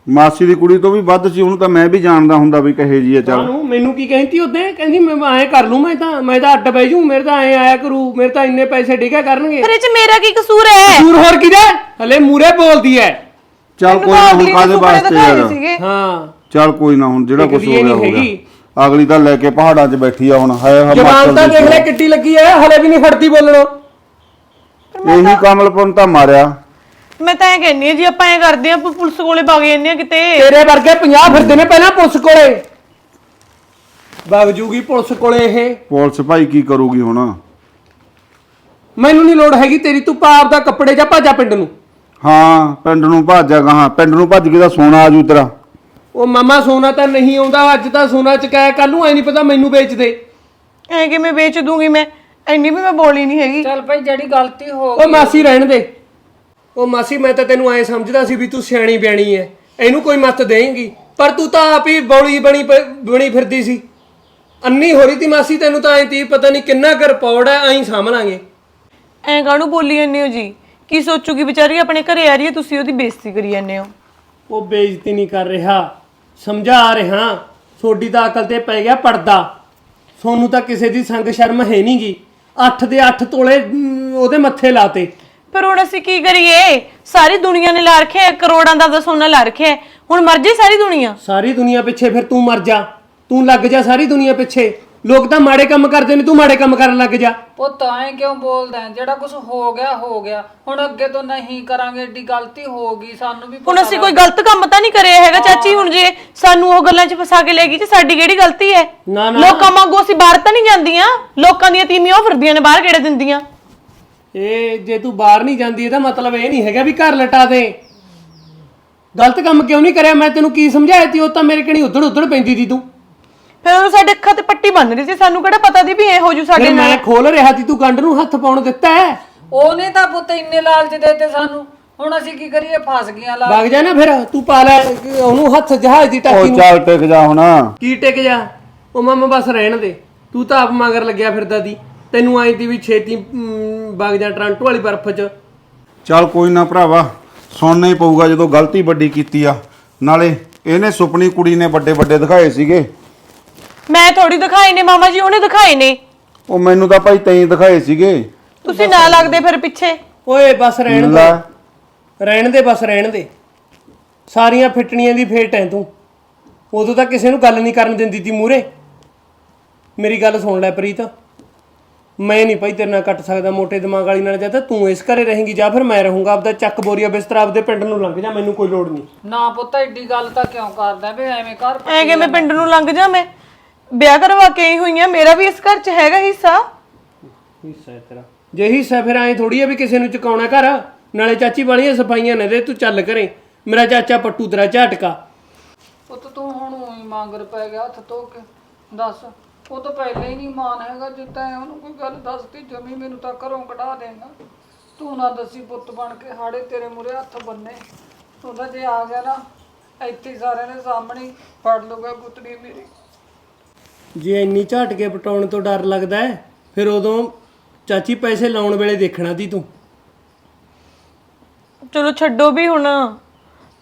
ਮਾਸੀ ਦੀ ਕੁੜੀ ਤੋਂ ਵੀ ਵੱਧ ਸੀ ਉਹਨੂੰ ਤਾਂ ਮੈਂ ਵੀ ਜਾਣਦਾ ਹੁੰਦਾ ਵੀ ਕਹੇ ਜੀ ਆ ਚੱਲ। ਨੂੰ ਮੈਨੂੰ ਕੀ ਕਹਿੰਦੀ ਉਹਦੇ ਕਹਿੰਦੀ ਮੈਂ ਐਂ ਕਰ ਲੂੰ ਮੈਂ ਤਾਂ ਮੈਂ ਤਾਂ ਅੱਡ ਬਹਿ ਜੂ ਮੇਰੇ ਤਾਂ ਐਂ ਆਇਆ ਕਰੂ ਮੇਰੇ ਤਾਂ ਇੰਨੇ ਪੈਸੇ ਡਿਗਾ ਕਰਨਗੇ। ਫਿਰ ਇਹ ਚ ਮੇਰਾ ਕੀ ਕਸੂਰ ਹੈ? ਦੂਰ ਹੋਰ ਕਿਹਦਾ? ਹਲੇ ਮੂਰੇ ਬੋਲਦੀ ਐ ਚੱਲ ਕੋਈ ਨਾ ਹੁਣ ਕਾਦੇ ਵਾਸਤੇ ਯਾਰ? ਸੀਗੇ। ਹਾਂ। ਚੱਲ ਕੋਈ ਨਾ ਹੁਣ ਜਿਹੜਾ ਕੁਝ ਹੋ ਗਿਆ ਹੋ ਹੈਗੀ। ਗਿਆ ਅਗਲੀ ਤਾਂ ਲੈ ਕੇ ਪਹਾੜਾਂ 'ਚ ਬੈਠੀ ਆ ਹੁਣ ਹਾਏ ਜਵਾਨ ਹਿਮਾਚਲ ਤਾਂ ਦੀ ਦੇਖ ਲੈ ਕਿੱਡੀ ਲੱਗੀ ਐ ਹਲੇ ਵੀ ਨਹੀਂ ਖੜਦੀ ਬੋਲਣੋਂ। ਇਹੀ ਕਮਲਪੁਰ ਤਾਂ ਮਾਰਿਆ। ਮੈਂ ਤਾਂ ਇਹ ਕਹਿੰਨੀ ਆ ਜੀ ਆਪਾਂ ਐ ਕਰਦੇ ਆ ਪੁਲਿਸ ਕੋਲੇ ਵਗ ਜਾਂਦੇ ਆ ਕਿਤੇ। ਤੇਰੇ ਵਰਗੇ 50 ਫਿਰਦੇ ਨੇ ਪਹਿਲਾਂ ਪੁਲਿਸ ਕੋਲੇ। ਵਗ ਜੂਗੀ ਪੁਲਿਸ ਕੋਲੇ ਇਹ। ਪੁਲਿਸ ਭਾਈ ਕੀ ਕਰੂਗੀ ਹੁਣ? ਮੈਨੂੰ ਨਹੀਂ ਲੋੜ ਹੈਗੀ ਤੇਰੀ ਤੂੰ ਪਾਪ ਦਾ ਕੱਪੜੇ ਜਾਂ ਭਾਜਾ ਪਿੰਡ ਨੂੰ। ਹਾਂ ਪਿੰਡ ਨੂੰ ਭੱਜਾ ਗਾਹਾਂ। ਪਿੰਡ ਨੂੰ ਭੱਜ ਕੇ ਤਾਂ ਸੋਨਾ ਆਜੂ ਤੇਰਾ। ਉਹ ਮਾਮਾ ਸੋਨਾ ਤਾਂ ਨਹੀਂ ਆਉਂਦਾ। ਅੱਜ ਤਾਂ ਸੋਨਾ ਚਕਾਇਆ। ਕੱਲ ਨੂੰ ਐ ਨਹੀਂ ਪਤਾ ਮੈਨੂੰ ਵੇਚ ਦੇ ਐ ਕਿਵੇਂ ਵੇਚ ਦੂੰਗੀ ਮੈਂ? ਐਨੀ ਵੀ ਮੈਂ ਬੋਲੀ ਨਹੀਂ ਹੈਗੀ। ਚੱਲ ਭਾਈ ਜਿਹੜੀ ਗਲਤੀ ਹੋ ਉਹ ਮਾਸੀ ਰਹਿਣ ਦੇ। ਉਹ ਮਾਸੀ ਮੈਂ ਤਾਂ ਤੈਨੂੰ ਐ ਸਮਝਦਾ ਸੀ ਵੀ ਤੂੰ ਸਿਆਣੀ ਬਿਆਣੀ ਐ। ਇਹਨੂੰ ਕੋਈ ਮੱਤ ਦੇਂਗੀ ਪਰ ਤੂੰ ਤਾਂ ਆਪ ਹੀ ਬੌਲੀ ਬਣੀ ਪ- ਬਣੀ ਫਿਰਦੀ ਸੀ। ਅੰਨੀ ਹੋ ਰਹੀ ਤੀ ਮਾਸੀ ਤੈਨੂੰ ਤਾਂ ਐ ਤੀ ਪਤਾ ਨਹੀਂ ਕਿੰਨਾ ਕਰ ਪੌੜ ਐ ਐਂ ਸਾਂਭਲਾਂਗੇ ਐ ਕਾਹਨੂੰ ਬੋਲੀ ਜਾਂਦੇ ਹੋ ਜੀ? ਕੀ ਸੋਚੂਗੀ ਵਿਚਾਰੀ? ਆਪਣੇ ਘਰੇ ਆ ਰਹੀ ਹੈ ਤੁਸੀਂ ਉਹਦੀ ਬੇਇੱਜ਼ਤੀ ਕਰੀ ਜਾਂਦੇ ਹੋ। ਉਹ ਬੇਇੱਜ਼ਤੀ ਨਹੀਂ ਕਰ ਰਿਹਾ। ਸਮਝਾ ਰਿਹਾ ਛੋਡੀ ਦਾ ਅਕਲ ਤੇ ਪੈ ਗਿਆ ਪਰਦਾ। ਤੁਹਾਨੂੰ ਤਾਂ ਕਿਸੇ ਦੀ ਸੰਗ ਸ਼ਰਮ ਹੈ ਨਹੀਂਗੀ 8 ਦੇ 8 ਤੋਲੇ ਅਮ, ਉਹਦੇ ਮੱਥੇ ਲਾਤੇ। ਪਰ ਹੁਣ ਅਸੀਂ ਕੀ ਕਰੀਏ? ਸਾਰੀ ਦੁਨੀਆ ਨੇ ਲਾ ਰੱਖਿਆ ਹੈ, ਕਰੋੜਾਂ ਦਾ ਤਾਂ ਸੋਨਾ ਲਾ ਰੱਖਿਆ। ਹੈ। ਹੁਣ ਮਰ ਜੇ ਸਾਰੀ ਦੁਨੀਆ? ਸਾਰੀ ਦੁਨੀਆ ਪਿੱਛੇ ਫਿਰ ਤੂੰ ਮਰ ਜਾ। ਤੂੰ ਲੱਗ ਜਾ ਸਾਰੀ ਦੁਨੀਆ ਪਿੱਛੇ। ਲੋਕ ਤਾਂ ਮਾੜੇ ਕੰਮ ਕਰਦੇ ਨੇ ਤੂੰ ਮਾੜੇ ਕੰਮ ਕਰਨ ਲੱਗ ਜਾ। ਉਹ ਤਾਂ ਐ ਕਿਉਂ ਬੋਲਦਾ ਹੈ? ਜਿਹੜਾ ਕੁਝ ਹੋ ਗਿਆ ਹੋ ਗਿਆ। ਹੁਣ ਅੱਗੇ ਤੋਂ ਨਹੀਂ ਕਰਾਂਗੇ ਏਡੀ ਗਲਤੀ ਹੋ ਗਈ ਸਾਨੂੰ ਵੀ ਹੁਣ ਅਸੀਂ ਕੋਈ ਗਲਤ ਕੰਮ ਤਾਂ ਨਹੀਂ ਕਰਿਆ ਹੈਗਾ ਚਾਚੀ ਹੁਣ ਜੇ ਸਾਨੂੰ ਉਹ ਗੱਲਾਂ 'ਚ ਫਸਾ ਕੇ ਲੈ ਗਈ ਤੇ ਸਾਡੀ ਕਿਹੜੀ ਗਲਤੀ ਹੈ? ਨਾ ਨਾ। ਲੋਕਾਂ ਵਾਂਗੂ ਅਸੀਂ ਬਾਹਰ ਤਾਂ ਨਹੀਂ ਜਾਂਦੀਆਂ। ਲੋਕਾਂ ਦੀਆਂ ਤੀਮੀਆਂ ਉਹ ਫਿਰਦੀਆਂ ਨੇ ਬਾਹਰ ਕਿਹੜੇ ਦਿੰਦੀਆਂ? ਇਹ ਜੇ ਤੂੰ ਬਾਹਰ ਨਹੀਂ ਜਾਂਦੀ ਇਹਦਾ ਮਤਲਬ ਇਹ ਨਹੀਂ ਹੈਗਾ ਵੀ ਘਰ ਲਟਾ ਦੇ। ਗਲਤ ਕੰਮ ਕਿਉਂ ਨਹੀਂ ਕਰਿਆ? ਮੈਂ ਤੈਨੂੰ ਕੀ ਸਮਝਾਇਆ ਤੀ ਉਹ ਤਾਂ ਮੇਰੇ ਕਣੀ ਉਧੜ ਉਧੜ ਪੈਂਦੀ ਸੀ ਤੂੰ। ਫਿਰ ਉਹ ਸਾਡੇ ਅੱਖਾਂ ਤੇ ਪੱਟੀ ਬੰਨ ਰਹੀ ਸੀ ਸਾਨੂੰ ਕਿਹੜਾ ਪਤਾ ਦੀ ਵੀ ਇਹ ਹੋ ਜੂ ਸਾਡੇ ਫਿਰ ਨਾਲ ਮੈਂ ਖੋਲ ਰਿਹਾ ਸੀ ਤੂੰ ਗੰਢ ਨੂੰ ਹੱਥ ਪਾਉਣ ਦਿੱਤਾ ਹੈ। ਉਹਨੇ ਤਾਂ ਪੁੱਤ ਇੰਨੇ ਲਾਲਚ ਦੇਤੇ ਸਾਨੂੰ। ਹੁਣ ਅਸੀਂ ਕੀ ਕਰੀਏ ਫਸ ਗਈਆਂ ਲਾ ਵਗ ਜਾ ਨਾ ਫਿਰ ਤੂੰ ਪਾ ਲੈ ਉਹਨੂੰ ਹੱਥ ਜਹਾਜ਼ ਦੀ ਟਾਕੀ ਉਹ ਨੂੰ। ਚੱਲ ਟਿਕ ਜਾ ਹੁਣ। ਕੀ ਟਿਕ ਜਾ? ਉਹ ਮਾਮਾ ਬਸ ਰਹਿਣ ਦੇ। ਤੂੰ ਤਾਂ ਆਪ ਮਗਰ ਲੱਗਿਆ ਫਿਰਦਾ ਦੀ ਤੈਨੂੰ ਆਈ ਤੀ ਵੀ ਛੇਤੀ ਵਗ ਜਾ ਟ੍ਰਾਂਟੋ ਵਾਲੀ ਬਰਫ਼ 'ਚ। ਚੱਲ ਕੋਈ ਨਾ ਭਰਾਵਾ ਸੁਣਨਾ ਹੀ ਪਊਗਾ ਜਦੋਂ ਗਲਤੀ ਵੱਡੀ ਕੀਤੀ ਆ। ਨਾਲੇ ਇਹਨੇ ਸੁਪਨੀ ਕੁੜੀ ਨੇ ਵੱਡੇ ਵੱਡੇ ਦਿਖਾਏ ਸੀਗੇ। ਮੈਂ ਥੋੜੀ ਦਿਖਾਏ ਨੇ ਮਾਮਾ ਜੀ ਉਹਨੇ ਦਿਖਾਏ ਨੇ। ਉਹ ਮੈਨੂੰ ਤਾਂ ਭਾਈ ਤੈਂ ਦਿਖਾਏ ਸੀਗੇ। ਤੁਸੀਂ ਨਾ ਲੱਗਦੇ ਫਿਰ ਪਿੱਛੇ। ਓਏ ਬਸ ਰਹਿਣ ਦੇ। ਰਹਿਣ ਦੇ ਬਸ ਰਹਿਣ ਦੇ। ਸਾਰੀਆਂ ਫਿੱਟਣੀਆਂ ਦੀ ਫੇਟ ਐ ਤੂੰ। ਉਦੋਂ ਤਾਂ ਕਿਸੇ ਨੂੰ ਗੱਲ ਨਹੀਂ ਕਰਨ ਦਿੰਦੀ ਤੀ ਮੂਰੇ ਮੇਰੀ ਗੱਲ ਸੁਣ ਲੈ ਪ੍ਰੀਤ। ਮੈਂ ਨਹੀਂ ਭਾਈ ਤੇਰੇ ਨਾਲ ਕੱਟ ਸਕਦਾ ਮੋਟੇ ਦਿਮਾਗ ਵਾਲੀ ਨਾਲ। ਜਾਂ ਤਾਂ ਤੂੰ ਇਸ ਘਰੇ ਰਹੇਂਗੀ ਜਾਂ ਫਿਰ ਮੈਂ ਰਹੂੰਗਾ। ਆਪਦਾ ਚੱਕ ਬੋਰੀਆ ਬਿਸਤਰਾ ਆਪਦੇ ਪਿੰਡ ਨੂੰ ਲੰਘ ਜਾ ਮੈਨੂੰ ਕੋਈ ਲੋੜ ਨਹੀਂ। ਨਾ ਪੁੱਤ ਏਡੀ ਗੱਲ ਤਾਂ ਕਿਉਂ ਕਰਦਾ ਵੀ? ਐਵੇਂ ਕਰ ਐ ਕਿ ਮੈਂ ਪਿੰਡ ਨੂੰ ਲੰਘ ਜਾ ਮੈਂ? ਵਿਆਹ ਕਰਵਾ ਕੇ ਆਈ ਹੋਈ ਆ ਮੇਰਾ ਵੀ ਇਸ ਘਰ 'ਚ ਹੈਗਾ ਹਿੱਸਾ। ਹਿੱਸਾ ਹੈ ਤੇਰਾ। ਜੇ ਹਿੱਸਾ ਫਿਰ ਐ ਥੋੜੀ ਆ ਵੀ ਕਿਸੇ ਨੂੰ ਚੁਕਾਉਣਾ ਘਰ ਨਾਲੇ ਚਾਚੀ ਵਾਲੀਆਂ ਸਫਾਈਆਂ ਨੇ ਦੇ ਤੂੰ ਚੱਲ ਕਰੇ ਮੇਰਾ ਚਾਚਾ ਪੱਟੂ ਤੇਰਾ ਝਾਟਕਾ। ਪੁੱਤ ਤੂੰ ਹੁਣ ਉਹੀ ਮੰਗਰ ਪੈ ਗਿਆ ਹੱਥ ਧੋ ਕੇ। ਦੱਸ ਉਹ ਤਾਂ ਪਹਿਲੇ ਹੀ ਨਹੀਂ ਮਾਨ ਹੈਗਾ ਜਿੱਤਾਂ ਉਹਨੂੰ ਕੋਈ ਗੱਲ ਦੱਸਤੀ ਜਮੀ ਮੈਨੂੰ ਤਾਂ ਘਰੋਂ ਕਢਾ ਦੇਗਾ। ਤੂੰ ਨਾ ਦੱਸੀ ਪੁੱਤ ਬਣ ਕੇ ਹਾੜੇ ਤੇਰੇ ਮੂਰੇ ਹੱਥ ਬੰਨੇ। ਉਹਦਾ ਜੇ ਆ ਗਿਆ ਨਾ ਇੱਥੇ ਹੀ ਸਾਰਿਆਂ ਦੇ ਸਾਹਮਣੇ ਹੀ ਫੜ ਲੂਗਾ ਗੁੱਤੜੀ ਮੇਰੀ। ਜੇ ਇੰਨੀ ਝਾਟਕੇ ਪਟਾਉਣ ਤੋਂ ਡਰ ਲੱਗਦਾ ਹੈ ਫਿਰ ਉਦੋਂ ਚਾਚੀ ਪੈਸੇ ਲਾਉਣ ਵੇਲੇ ਦੇਖਣਾ ਤੀ ਤੂੰ। ਚਲੋ ਛੱਡੋ ਵੀ ਹੁਣ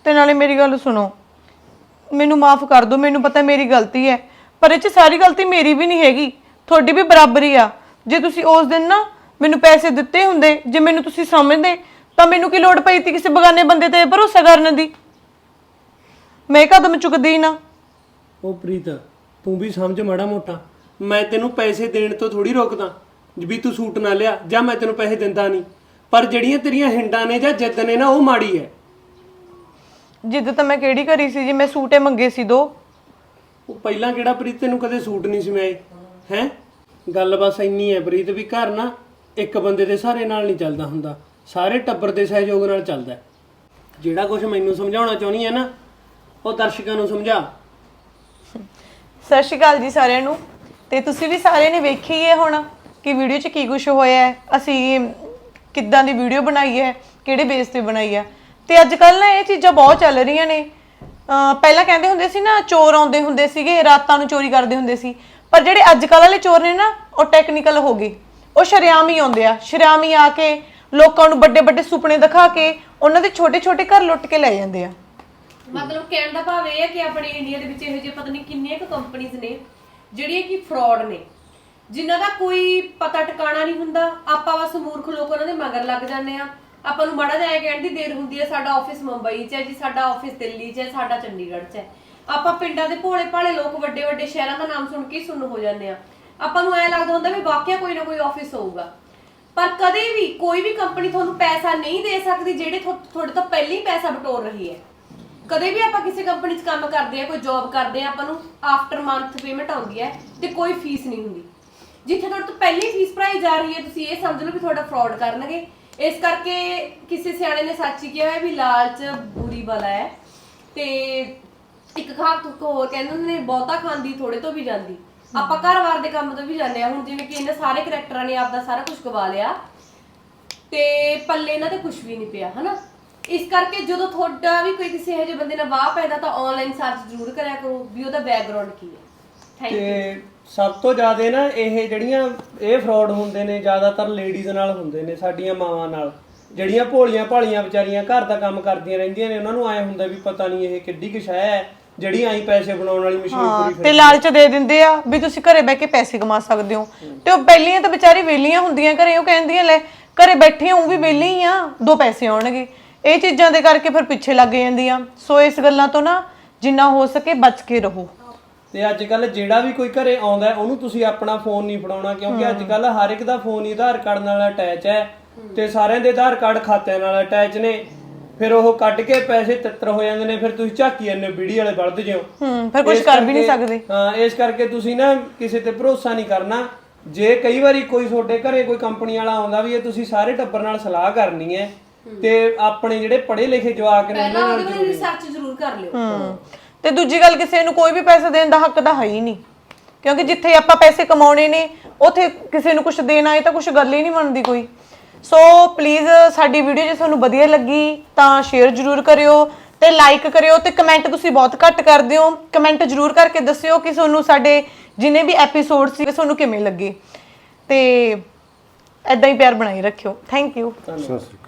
ਤੇ ਨਾਲੇ ਮੇਰੀ ਗੱਲ ਸੁਣੋ। ਮੈਨੂੰ ਮਾਫ ਕਰ ਦਿਓ ਮੈਨੂੰ ਪਤਾ ਮੇਰੀ ਗਲਤੀ ਹੈ ਪਰ ਇਹ ਚ ਸਾਰੀ ਗਲਤੀ ਮੇਰੀ ਵੀ ਨਹੀਂ ਹੈਗੀ। ਤੁਹਾਡੀ ਵੀ ਬਰਾਬਰੀ ਆ। ਜੇ ਤੁਸੀਂ ਉਸ ਦਿਨ ਨਾ ਮੈਨੂੰ ਪੈਸੇ ਦਿੱਤੇ ਹੁੰਦੇ ਜੇ ਮੈਨੂੰ ਤੁਸੀਂ ਸਮਝਦੇ ਤਾਂ ਮੈਨੂੰ ਕੀ ਲੋੜ ਪਈ ਤੀ ਕਿਸੇ ਬਗਾਨੇ ਬੰਦੇ ਤੇ ਭਰੋਸਾ ਕਰਨ ਦੀ? ਮੈਂ ਕਦਮ ਚੁੱਕਦੀ ਨਾ। ਉਹ ਪ੍ਰੀਤ ਤੂੰ ਵੀ ਸਮਝ ਮਾੜਾ ਮੋਟਾ। ਮੈਂ ਤੈਨੂੰ ਪੈਸੇ ਦੇਣ ਤੋਂ ਥੋੜੀ ਰੋਕਦਾ ਵੀ ਤੂੰ ਸੂਟ ਨਾ ਲਿਆ ਜਾਂ ਮੈਂ ਤੈਨੂੰ ਪੈਸੇ ਦਿੰਦਾ ਨਹੀਂ। ਪਰ ਜਿਹੜੀਆਂ ਤੇਰੀਆਂ ਹਿੰਡਾਂ ਨੇ ਜਾਂ ਜਿੱਦ ਨੇ ਨਾ ਉਹ ਮਾੜੀ ਹੈ ਜਿੱਦ ਤਾਂ ਮੈਂ ਕਿਹੜੀ ਕਰੀ ਸੀ ਜੀ? ਮੈਂ ਸੂਟੇ ਮੰਗੇ ਸੀ ਦੋ। ਉਹ ਪਹਿਲਾਂ ਕਿਹੜਾ ਪ੍ਰੀਤ ਤੈਨੂੰ ਕਦੇ ਸੂਟ ਨਹੀਂ ਸੀ ਹੈ? ਗੱਲ ਬਸ ਇੰਨੀ ਹੈ ਪ੍ਰੀਤ ਵੀ ਘਰ ਨਾ ਇੱਕ ਬੰਦੇ ਦੇ ਸਾਰੇ ਨਾਲ ਨਹੀਂ ਚੱਲਦਾ ਹੁੰਦਾ। ਸਾਰੇ ਟੱਬਰ ਦੇ ਸਹਿਯੋਗ ਨਾਲ ਚੱਲਦਾ। ਹੈ। ਜਿਹੜਾ ਕੁਝ ਮੈਨੂੰ ਸਮਝਾਉਣਾ ਚਾਹੁੰਦੀ ਹੈ ਨਾ ਉਹ ਦਰਸ਼ਕਾਂ ਨੂੰ ਸਮਝਾ। ਸਤਿ ਸ਼੍ਰੀ ਅਕਾਲ ਜੀ ਸਾਰਿਆਂ ਨੂੰ। ਤੇ ਤੁਸੀਂ ਵੀ ਸਾਰਿਆਂ ਨੇ ਵੇਖੀ ਹੀ ਹੈ ਹੁਣ ਕਿ ਵੀਡੀਓ 'ਚ ਕੀ ਕੁਝ ਹੋਇਆ ਹੈ, ਅਸੀਂ ਕਿੱਦਾਂ ਦੀ ਵੀਡੀਓ ਬਣਾਈ ਹੈ, ਕਿਹੜੇ ਬੇਸ ਤੇ ਬਣਾਈ ਹੈ। ਤੇ ਅੱਜ ਕੱਲ ਨਾ ਇਹ ਚੀਜ਼ਾਂ ਬਹੁਤ ਚੱਲ ਰਹੀਆਂ ਨੇ। ਪਹਿਲਾਂ ਕਹਿੰਦੇ ਹੁੰਦੇ ਸੀ ਨਾ, ਚੋਰ ਆਉਂਦੇ ਹੁੰਦੇ ਸੀਗੇ, ਰਾਤਾਂ ਨੂੰ ਚੋਰੀ ਕਰਦੇ ਹੁੰਦੇ ਸੀ। ਪਰ ਜਿਹੜੇ ਅੱਜ ਕੱਲ ਵਾਲੇ ਚੋਰ ਨੇ ਨਾ, ਉਹ ਟੈਕਨੀਕਲ ਹੋ ਗਏ। ਉਹ ਸ਼ਰੇਆਮ ਹੀ ਆਉਂਦੇ ਆ। ਸ਼ਰੇਆਮ ਹੀ ਆ ਕੇ ਲੋਕਾਂ ਨੂੰ ਵੱਡੇ ਵੱਡੇ ਸੁਪਨੇ ਦਿਖਾ ਕੇ ਉਹਨਾਂ ਦੇ ਛੋਟੇ ਛੋਟੇ ਘਰ ਲੁੱਟ ਕੇ ਲੈ ਜਾਂਦੇ ਆ। ਮਤਲਬ ਕਹਿਣ ਦਾ ਭਾਵ ਇਹ ਹੈ ਕਿ ਆਪਣੇ ਇੰਡੀਆ ਦੇ ਵਿੱਚ ਇਹੋ ਜਿਹੇ ਪਤਾ ਨਹੀਂ ਕਿੰਨੀਆਂ ਕੁ ਕੰਪਨੀਆਂ ਨੇ ਜਿਹੜੀਆਂ ਕਿ ਫਰਾਡ ਨੇ, ਜਿਨ੍ਹਾਂ ਦਾ ਕੋਈ ਪਤਾ ਟਿਕਾਣਾ ਨਹੀਂ ਹੁੰਦਾ। ਆਪਾਂ ਬਸ ਮੂਰਖ ਲੋਕ ਉਹਨਾਂ ਦੇ ਮਗਰ ਲੱਗ ਜਾਂਦੇ ਆ ਆਪਾਂ ਨੂੰ ਮਾੜਾ ਜਿਹਾ ਕਹਿਣ ਦੀ ਦੇਰ ਹੁੰਦੀ ਹੈ, ਸਾਡਾ ਆਫਿਸ ਮੁੰਬਈ 'ਚ ਹੈ ਜੀ, ਸਾਡਾ ਆਫਿਸ ਦਿੱਲੀ 'ਚ ਹੈ, ਸਾਡਾ ਚੰਡੀਗੜ੍ਹ 'ਚ ਹੈ। ਆਪਾਂ ਪਿੰਡਾਂ ਦੇ ਭੋਲੇ ਭਾਲੇ ਲੋਕ ਵੱਡੇ ਵੱਡੇ ਸ਼ਹਿਰਾਂ ਦਾ ਨਾਮ ਸੁਣ ਕੇ ਹੀ ਸੁਣਨ ਹੋ ਜਾਂਦੇ ਆ ਆਪਾਂ ਨੂੰ ਐ ਲੱਗਦਾ ਹੁੰਦਾ ਵੀ ਵਾਕਿਆ ਕੋਈ ਨਾ ਕੋਈ ਆਫਿਸ ਹੋਊਗਾ। ਪਰ ਕਦੇ ਵੀ ਕੋਈ ਵੀ ਕੰਪਨੀ ਤੁਹਾਨੂੰ ਪੈਸਾ ਨਹੀਂ ਦੇ ਸਕਦੀ, ਜਿਹੜੇ ਤੁਹਾ- ਤੁਹਾਡੇ ਤੋਂ ਪਹਿਲਾਂ ਹੀ ਪੈਸਾ ਬਟੋਰ ਰਹੀ ਹੈ। ਕਦੇ ਵੀ ਆਪਾਂ ਕਿਸੇ ਕੰਪਨੀ 'ਚ ਕੰਮ ਕਰਦੇ ਆ ਕੋਈ ਜੌਬ ਕਰਦੇ ਆ ਆਪਾਂ ਨੂੰ ਆਫਟਰ ਮੰਥ ਪੇਮੈਂਟ ਆਉਂਦੀ ਹੈ ਤੇ ਕੋਈ ਫੀਸ ਨਹੀਂ ਹੁੰਦੀ। ਜਿੱਥੇ ਤੁਹਾਡੇ ਤੋਂ ਪਹਿਲੀ ਫੀਸ ਭਰਾਈ ਜਾ ਰਹੀ ਹੈ, ਤੁਸੀਂ ਇਹ ਸਮਝ ਲਓ ਵੀ ਤੁਹਾਡਾ ਫਰਾਡ ਕਰਨਗੇ। ਇਸ ਕਰਕੇ ਕਿਸੇ ਸਿਆਣੇ ਨੇ ਸੱਚ ਹੀ ਕਿਹਾ ਹੈ ਵੀ ਲਾਲਚ ਬੁਰੀ ਬਲਾ ਹੈ। ਤੇ ਇੱਕ ਕਹਾਵਤ ਹੋਰ ਕਹਿੰਦੇ ਨੇ, ਬਹੁਤਾ ਖਾਂਦੀ ਥੋੜੇ ਤੋਂ ਵੀ ਜਾਂਦੀ। ਆਪਾਂ ਘਰ-ਬਾਰ ਦੇ ਕੰਮ ਤੋਂ ਵੀ ਜਾਂਦੇ ਆ ਹੁਣ ਜਿਵੇਂ ਕਿ ਇਹਨਾਂ ਸਾਰੇ ਕਰੈਕਟਰਾਂ ਨੇ ਆਪਦਾ ਸਾਰਾ ਕੁਝ ਗਵਾ ਲਿਆ। ਤੇ ਪੱਲੇ ਇਹਨਾਂ ਤੇ ਕੁਝ ਵੀ ਨਹੀਂ ਪਿਆ, ਹਨਾ? ਇਸ ਕਰਕੇ ਜਦੋਂ ਤੁਹਾਡਾ ਵੀ ਕੋਈ ਕਿਸੇ ਇਹੋ ਜਿਹੇ ਬੰਦੇ ਨਾਲ ਵਾਹ ਪੈਂਦਾ ਤਾਂ ਆਨਲਾਈਨ ਸਰਚ ਜ਼ਰੂਰ ਕਰਿਆ ਕਰੋ ਵੀ ਉਹਦਾ ਬੈਕਗ੍ਰਾਉਂਡ ਕੀ ਹੈ। ਥੈਂਕ ਯੂ ਤੇ ਸਭ ਤੋਂ ਜ਼ਿਆਦਾ ਨਾ ਇਹ ਜਿਹੜੀਆਂ ਇਹ ਫਰਾਡ ਹੁੰਦੇ ਨੇ ਜ਼ਿਆਦਾਤਰ ਲੇਡੀਜ਼ ਨਾਲ ਹੁੰਦੇ ਨੇ ਸਾਡੀਆਂ ਮਾਵਾਂ ਨਾਲ। ਜਿਹੜੀਆਂ ਭੋਲੀਆਂ ਭਾਲੀਆਂ ਵਿਚਾਰੀਆਂ ਘਰ ਦਾ ਕੰਮ ਕਰਦੀਆਂ ਰਹਿੰਦੀਆਂ ਨੇ ਉਹਨਾਂ ਨੂੰ ਆਏ ਹੁੰਦਾ ਵੀ ਪਤਾ ਨਹੀਂ ਇਹ ਕਿੱਡੀ ਕੁ ਸ਼ੈ ਹੈ ਜਿਹੜੀ ਆਈ ਪੈਸੇ ਬਣਾਉਣ ਵਾਲੀ ਮਸ਼ੀਨ ਹਾਂ ਪੂਰੀ ਤੇ ਲਾਲਚ ਦੇ ਦਿੰਦੇ ਆ ਵੀ ਤੁਸੀਂ ਘਰੇ ਬਹਿ ਕੇ ਪੈਸੇ ਕਮਾ ਸਕਦੇ ਹੋ। ਤੇ ਉਹ ਪਹਿਲੀਆਂ ਤਾਂ ਵਿਚਾਰੀ ਵਿਹਲੀਆਂ ਹੁੰਦੀਆਂ ਘਰੇ ਉਹ ਕਹਿੰਦੀਆਂ ਲੈ ਘਰੇ ਬੈਠੇ ਹਾਂ ਉਹ ਵੀ ਵਿਹਲੇ ਹੀ ਆ ਦੋ ਪੈਸੇ ਆਉਣਗੇ। ਇਹ ਚੀਜ਼ਾਂ ਦੇ ਕਰਕੇ ਫਿਰ ਪਿੱਛੇ ਲੱਗ ਜਾਂਦੀਆਂ। ਸੋ ਇਸ ਗੱਲਾਂ ਤੋਂ ਨਾ ਜਿੰਨਾ ਹੋ ਸਕੇ ਬਚ ਕੇ ਰਹੋ। ਤੇ ਅੱਜ ਕੱਲ ਜਿਹੜਾ ਵੀ ਕੋਈ ਘਰੇ ਆਉਂਦਾ ਹੈ, ਉਹਨੂੰ ਤੁਸੀਂ ਆਪਣਾ ਫੋਨ ਨਹੀਂ ਫੜਾਉਣਾ ਕਿਉਂਕਿ ਅੱਜ ਕੱਲ ਹਰ ਇੱਕ ਦਾ ਫੋਨ ਹੀ ਆਧਾਰ ਕਾਰਡ ਨਾਲ ਅਟੈਚ ਹੈ ਤੇ ਸਾਰਿਆਂ ਦੇ ਆਧਾਰ ਕਾਰਡ ਖਾਤਿਆਂ ਨਾਲ ਅਟੈਚ ਨੇ। ਫਿਰ ਉਹ ਕੱਢ ਕੇ ਪੈਸੇ ਤਿੱਤਰ ਹੋ ਜਾਂਦੇ ਨੇ ਫਿਰ ਤੁਸੀਂ ਝਾਕੀ ਜਾਂਦੇ ਵੀਡੀਓ ਵਾਲੇ ਬਲਦ ਜਿਓ ਹੂੰ। ਫਿਰ ਕੁਝ ਕਰ ਵੀ ਨਹੀਂ ਸਕਦੇ। ਹਾਂ ਇਸ ਕਰਕੇ ਤੁਸੀਂ ਨਾ ਕਿਸੇ ਤੇ ਭਰੋਸਾ ਨਹੀਂ ਕਰਨਾ। ਜੇ ਕਈ ਵਾਰੀ ਕੋਈ ਤੁਹਾਡੇ ਘਰੇ ਕੋਈ ਕੰਪਨੀ ਵਾਲਾ ਆਉਂਦਾ ਵੀ ਹੈ ਤੁਸੀਂ ਸਾਰੇ ਟੱਬਰ ਨਾਲ ਸਲਾਹ ਕਰਨੀ ਹੈ ਤੇ ਆਪਣੇ ਜਿਹੜੇ ਪੜ੍ਹੇ ਲਿਖੇ ਜਵਾਕ ਨੇ ਉਹਨਾਂ ਪਹਿਲਾਂ ਨਾਲ ਉਹਦੇ ਬਾਰੇ ਰਿਸਰਚ ਜ਼ਰੂਰ ਕਰ ਲਿਓ। ਹੂੰ। ਤੇ ਦੂਜੀ ਗੱਲ ਕਿਸੇ ਨੂੰ ਕੋਈ ਵੀ ਪੈਸੇ ਦੇਣ ਦਾ ਹੱਕ ਤਾਂ ਹੈ ਹੀ ਨਹੀਂ। ਕਿਉਂਕਿ ਜਿੱਥੇ ਆਪਾਂ ਪੈਸੇ ਕਮਾਉਣੇ ਨੇ ਉਥੇ ਕਿਸੇ ਨੂੰ ਕੁਝ ਦੇਣਾ ਇਹ ਤਾਂ ਕੁਝ ਗੱਲ ਹੀ ਨਹੀਂ ਬਣਦੀ ਕੋਈ। ਸੋ ਪਲੀਜ਼ ਸਾਡੀ ਵੀਡੀਓ ਜੇ ਤੁਹਾਨੂੰ ਵਧੀਆ ਲੱਗੀ ਤਾਂ ਸ਼ੇਅਰ ਜ਼ਰੂਰ ਕਰਿਓ ਤੇ ਲਾਈਕ ਕਰਿਓ ਤੇ ਕਮੈਂਟ ਤੁਸੀਂ ਬਹੁਤ ਘੱਟ ਕਰਦੇ ਹੋ। ਕਮੈਂਟ ਜ਼ਰੂਰ ਕਰਕੇ ਦੱਸਿਓ ਕਿ ਤੁਹਾਨੂੰ ਸਾਡੇ ਜਿੰਨੇ ਵੀ ਐਪੀਸੋਡ ਸੀ ਤੁਹਾਨੂੰ ਕਿਵੇਂ ਲੱਗੇ। ਤੇ ਐਦਾਂ ਹੀ ਪਿਆਰ ਬਣਾਈ ਰੱਖਿਓ। ਥੈਂਕ ਯੂ ਸਤਿ ਸ਼੍ਰੀ ਅਕਾਲ।